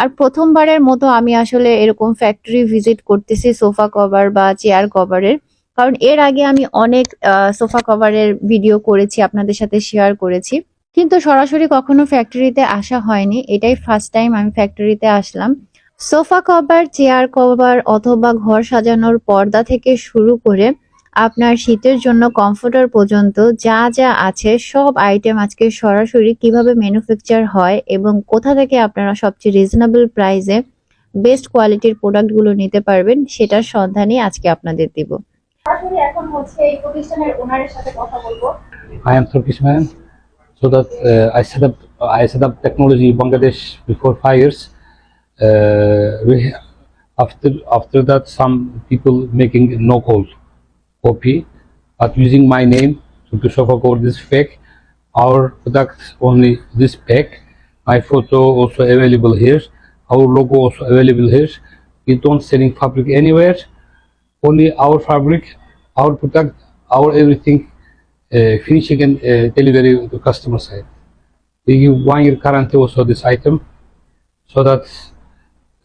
আর প্রথমবারের মতো আমি আসলে এরকম ফ্যাক্টরি ভিজিট করতেছি সোফা কভার বা চেয়ার কভারের কারণ এর আগে আমি অনেক সোফা কভারের ভিডিও করেছি, আপনাদের সাথে শেয়ার করেছি। কিন্তু সরাসরি কখনো ফ্যাক্টরিতে আসা হয়নি। এটাই ফার্স্ট টাইম আমি ফ্যাক্টরিতে আসলাম। সোফা কভার চেয়ার কভার অথবা ঘর সাজানোর পর্দা থেকে শুরু করে আপনার শীতের জন্য কমফোর্টার পর্যন্ত যা যা আছে সব আইটেম আজকে সরাসরি কীভাবে ম্যানুফ্যাকচার হয় এবং কোথা থেকে আপনারা সবচেয়ে রিজনেবল প্রাইসে বেস্ট কোয়ালিটির প্রোডাক্টগুলো নিতে পারবেন সেটার সন্ধানই আজকে আপনাদের দিব। সরাসরি এখন হচ্ছে এই প্রতিষ্ঠানের ওনারের সাথে কথা বলব। I am Turkish man, so that uh, I set up I set up technology in Bangladesh before five years. Uh, we after after that some people making no call. Copy, but using my name to Sofa code this fake. Our product only this pack My photo also available here. Our logo also available here. We don't selling fabric anywhere. Only our fabric, our product, our everything uh, finishing and uh, delivery to customer side. We give one year guarantee also this item so that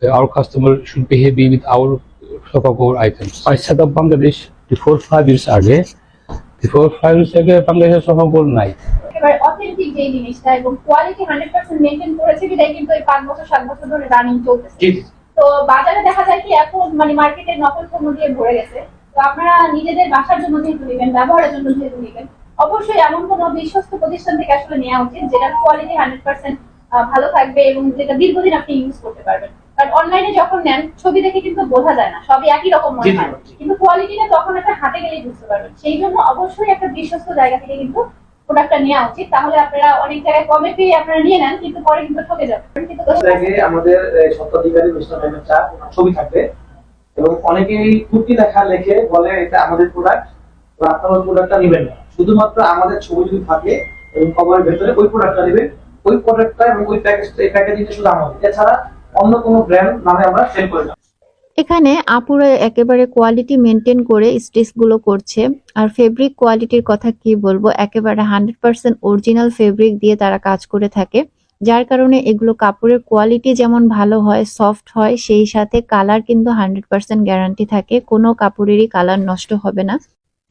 uh, our customer should be happy with our sofa cover items. I set up Bangladesh five years ago, Bangladesh sofa cover night. Authentic যে জিনিসটা এবং quality hundred percent maintain করেছে বিদায় কিন্তু এই পাঁচ বছর সাত বছর ধরে রানিং চলতেছে। তো বাজারে দেখা যায় কি এখন মানে মার্কেটে নকল পণ্য দিয়ে ভরে গেছে। তো আপনারা নিজেদের বাসার জন্য যেহেতু নেবেন ব্যবহারের জন্য যেহেতু নেবেন অবশ্যই এমন কোনো বিশ্বস্ত প্রতিষ্ঠান থেকে আসলে নেওয়া উচিত যেটার কোয়ালিটি হান্ড্রেড পার্সেন্ট ভালো থাকবে এবং যেটা দীর্ঘদিন আপনি ইউজ করতে পারবেন। কারণ অনলাইনে যখন নেন ছবি দেখে কিন্তু বোঝা যায় না সবই একই রকম মনে হয়। কিন্তু কোয়ালিটিটা তখন একটা হাতে গেলেই বুঝতে পারবেন। সেই জন্য অবশ্যই একটা বিশ্বস্ত জায়গা থেকে কিন্তু প্রোডাক্টটা নেওয়া উচিত। তাহলে আপনারা অনেক জায়গায় কমে পেয়ে আপনারা নিয়ে নেন কিন্তু পরে কিন্তু ঠকে যাবেন। কিন্তু আমাদের সত্ত্বাধিকারী মিস্টার মেমের চা ছবি থাকবে। এবং অনেকেই কুর্তি লেখা লেখে বলে এটা আমাদের প্রোডাক্ট তো আপনারা ওই প্রোডাক্টটা নেবেন না। শুধুমাত্র আমাদের ছবি যদি থাকে এবং কভারের ভেতরে ওই প্রোডাক্টটা নেবেন ওই প্রোডাক্টটা এবং ওই প্যাকেজটা এই প্যাকেজিংটা শুধু আমাদের। এছাড়া অন্য কোনো ব্র্যান্ড নামে আমরা সেল করি এখানে আপুরা একেবারে কোয়ালিটি মেনটেন করে স্টিচগুলো করছে। আর ফেব্রিক কোয়ালিটির কথা কি বলব? একেবারে হান্ড্রেড পার্সেন্ট অরিজিনাল ফেব্রিক দিয়ে তারা কাজ করে থাকে। যার কারণে এগুলো কাপড়ের কোয়ালিটি যেমন ভালো হয় সফট হয়, সেই সাথে কালার কিন্তু হান্ড্রেড পার্সেন্ট গ্যারান্টি থাকে। কোনো কাপড়েরই কালার নষ্ট হবে না।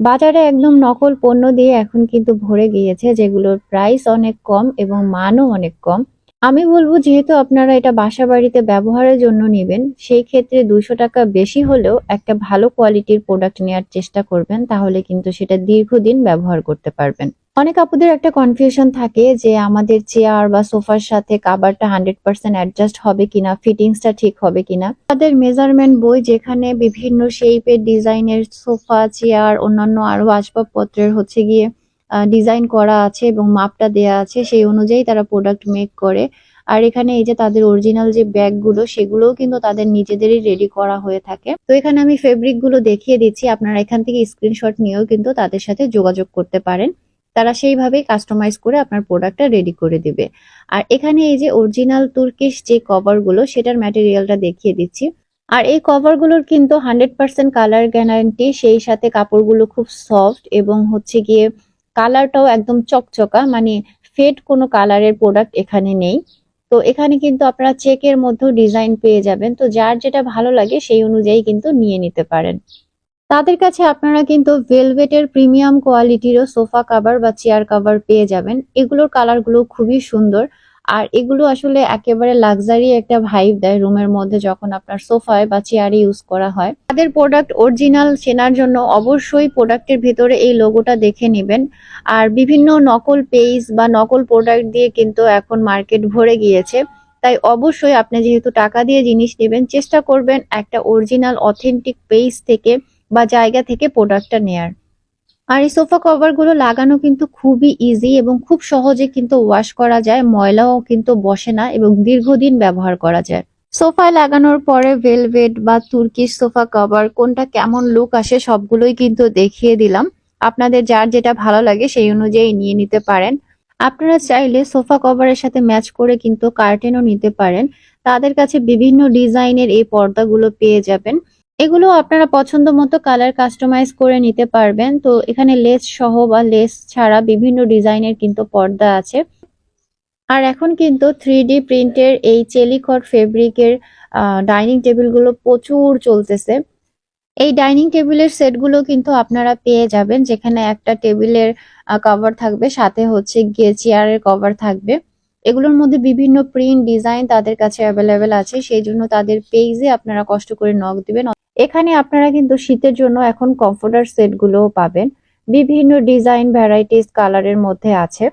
বাজারে একদম নকল পণ্য দিয়ে এখন কিন্তু ভরে গিয়েছে, যেগুলোর প্রাইস অনেক কম এবং মানও অনেক কম। আমি বলব যেহেতু আপনারা এটা বাসা বাড়িতে ব্যবহারের জন্য নেবেন, সেই ক্ষেত্রে দুইশো টাকা বেশি হলেও একটা ভালো কোয়ালিটির প্রোডাক্ট নেওয়ার চেষ্টা করবেন, তাহলে কিন্তু সেটা দীর্ঘদিন ব্যবহার করতে পারবেন। অনেক আপুদের একটা কনফিউশন থাকে যে আমাদের চেয়ার বা সোফার সাথে কাবারটা হান্ড্রেড পার্সেন্ট অ্যাডজাস্ট হবে কিনা ফিটিংসটা ঠিক হবে কিনা। তাদের মেজারমেন্ট বই যেখানে বিভিন্ন শেপের ডিজাইনের সোফা চেয়ার অন্যান্য আরও আসবাবপত্রের হচ্ছে গিয়ে ডিজাইন করা আছে এবং মাপটা দেয়া আছে, সেই অনুযায়ী তারা প্রোডাক্ট মেক করে। আর এখানে এই যে তাদের অরিজিনাল যে ব্যাগগুলো, সেগুলোও কিন্তু তাদের নিজেদেরই রেডি করা হয়ে থাকে। তো এখানে আমি ফেব্রিকগুলো দেখিয়ে দিচ্ছি। আপনারা এখান থেকে স্ক্রিনশট নিয়েও কিন্তু তাদের সাথে যোগাযোগ করতে পারেন। তারা সেইভাবেই কাস্টমাইজ করে আপনার প্রোডাক্টটা রেডি করে দিবে। আর এখানে এই যে অরিজিনাল তুর্কিশ যে কভারগুলো, সেটার ম্যাটেরিয়ালটা দেখিয়ে দিচ্ছি। আর এই কভারগুলোর কিন্তু হান্ড্রেড পার্সেন্ট কালার গ্যারান্টি সেই সাথে কাপড়গুলো খুব সফট এবং হচ্ছে গিয়ে কালারটাও একদম চকচকা মানে ফেড কোনো কালারের প্রোডাক্ট এখানে নেই। তো এখানে কিন্তু আপনারা চেকের মধ্যেও ডিজাইন পেয়ে যাবেন। তো যার যেটা ভালো লাগে সেই অনুযায়ী কিন্তু নিয়ে নিতে পারেন। তাদের কাছে আপনারা কিন্তু ভেলভেটের প্রিমিয়াম কোয়ালিটিরও সোফা কাভার বা চেয়ার কাভার পেয়ে যাবেন। এগুলোর কালারগুলো খুবই সুন্দর। আর এগুলো আসলে একেবারে লাক্সারি একটা ভাইব দেয় রুমের মধ্যে যখন আপনার সোফায় বা চেয়ারে ইউজ করা হয়। তাদের প্রোডাক্ট অরিজিনাল চেনার জন্য অবশ্যই প্রোডাক্টের ভিতরে এই লোগোটা দেখে নেবেন। আর বিভিন্ন নকল পেজ বা নকল প্রোডাক্ট দিয়ে কিন্তু এখন মার্কেট ভরে গিয়েছে। তাই অবশ্যই আপনি যেহেতু টাকা দিয়ে জিনিস নেবেন, চেষ্টা করবেন একটা অরিজিনাল অথেন্টিক পেজ থেকে বা জায়গা থেকে প্রোডাক্টটা নেয়ার। আর এই সোফা কভারগুলো লাগানো কিন্তু খুবই ইজি এবং খুব সহজে কিন্তু ওয়াশ করা যায়, ময়লাও কিন্তু বসে না এবং দীর্ঘদিন ব্যবহার করা যায়। সোফায় লাগানোর পরে ভেলভেট বা তুর্কিশ সোফা কভার কোনটা কেমন লুক আসে সবগুলোই কিন্তু দেখিয়ে দিলাম। আপনাদের যার যেটা ভালো লাগে সেই অনুযায়ী নিয়ে নিতে পারেন। আপনারা চাইলে সোফা কভারের সাথে ম্যাচ করে কিন্তু কার্টেনও নিতে পারেন। তাদের কাছে বিভিন্ন ডিজাইনের এই পর্দাগুলো পেয়ে যাবেন। এগুলো আপনারা পছন্দ মতো কালার কাস্টমাইজ করে নিতে পারবেন। তো এখানে লেস সহ বা লেস ছাড়া বিভিন্ন ডিজাইনের কিন্তু পর্দা আছে। আর এখন কিন্তু থ্রি ডি প্রিন্টের এই চেলিকট ফেব্রিকের ডাইনিং টেবিলগুলো প্রচুর চলতেছে। এই ডাইনিং টেবিলের সেটগুলো কিন্তু আপনারা পেয়ে যাবেন। যেখানে একটা টেবিলের কভার থাকবে, সাথে হচ্ছে গিয়ে চেয়ারের কভার থাকবে। এগুলোর মধ্যে বিভিন্ন প্রিন্ট ডিজাইন তাদের কাছে অ্যাভেলেবেল আছে। সেই জন্য তাদের পেজে আপনারা কষ্ট করে নক দিবেন। এখানে আপনারা কিন্তু শীতের জন্য এখন কমফোর্টার সেটগুলোও পাবেন। বিভিন্ন ডিজাইন ভ্যারাইটিস কালারের মধ্যে আছে।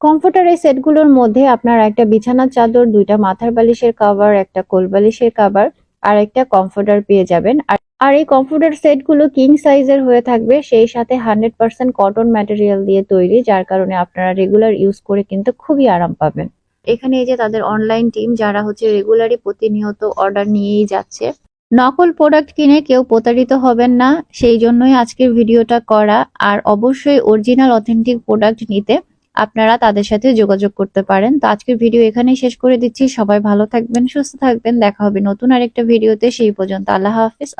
কমফোর্টার এই সেটগুলোর মধ্যে আপনারা একটা বিছানার চাদর, দুইটা মাথার বালিশের কাভার একটা কোল বালিশের কভার আর একটা কমফোর্টার পেয়ে যাবেন। আর এই কমফোর্টার সেটগুলো কিং সাইজের হয়ে থাকবে, সেই সাথে হান্ড্রেড পার্সেন্ট কটন ম্যাটেরিয়াল দিয়ে তৈরি, যার কারণে আপনারা রেগুলার ইউজ করে কিন্তু খুবই আরাম পাবেন। এখানে এই যে তাদের অনলাইন টিম যারা হচ্ছে রেগুলারই প্রতিনিয়ত অর্ডার নিয়েই যাচ্ছে নকল প্রোডাক্ট কিনে কেউ প্রতারিত হবেন না, সেই জন্যই আজকের ভিডিওটা করা। আর অবশ্যই অরিজিনাল, অথেন্টিক প্রোডাক্ট নিতে আপনারা তাদের সাথে যোগাযোগ করতে পারেন। তো আজকের ভিডিও এখানেই শেষ করে দিচ্ছি। সবাই ভালো থাকবেন, সুস্থ থাকবেন। দেখা হবে নতুন আরেকটা ভিডিওতে। সেই পর্যন্ত আল্লাহ হাফিজ।